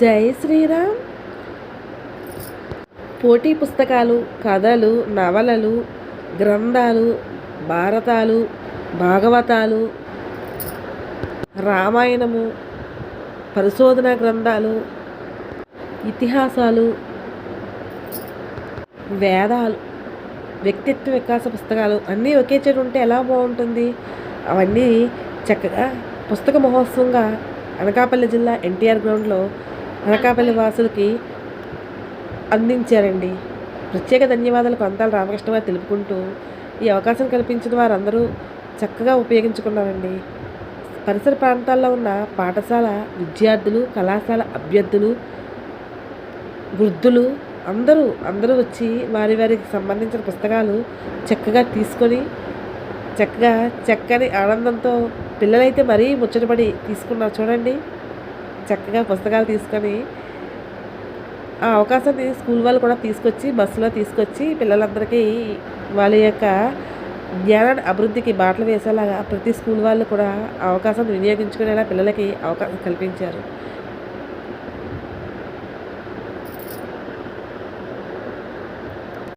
జై శ్రీరామ్. పోటీ పుస్తకాలు కథలు నవలలు గ్రంథాలు భారతాలు భాగవతాలు రామాయణము పరిశోధన గ్రంథాలు ఇతిహాసాలు వేదాలు వ్యక్తిత్వ వికాస పుస్తకాలు అన్నీ ఒకే చోట ఉంటే ఎలా బాగుంటుంది? అవన్నీ చక్కగా పుస్తక మహోత్సవంగా అనకాపల్లి జిల్లా ఎన్టీఆర్ గ్రౌండ్లో అనకాపల్లి వాసులకి అందించారండి. ప్రత్యేక ధన్యవాదాలు కొంతాల రామకృష్ణ గారు తెలుపుకుంటూ ఈ అవకాశం కల్పించిన వారందరూ చక్కగా ఉపయోగించుకున్నారండి. పరిసర ప్రాంతాల్లో ఉన్న పాఠశాల విద్యార్థులు కళాశాల అభ్యర్థులు వృద్ధులు అందరూ అందరూ వచ్చి వారి వారికి సంబంధించిన పుస్తకాలు చక్కగా తీసుకొని చక్కగా చక్కని ఆనందంతో పిల్లలైతే మరీ ముచ్చటపడి తీసుకున్నారు చూడండి. చక్కగా పుస్తకాలు తీసుకొని ఆ అవకాశాన్ని స్కూల్ వాళ్ళు కూడా తీసుకొచ్చి బస్సులో తీసుకొచ్చి పిల్లలందరికీ వాళ్ళ యొక్క జ్ఞానాన్ని అభివృద్ధికి బాటలు వేసేలాగా ప్రతి స్కూల్ వాళ్ళు కూడా అవకాశాన్ని వినియోగించుకునేలా పిల్లలకి అవకాశం కల్పించారు.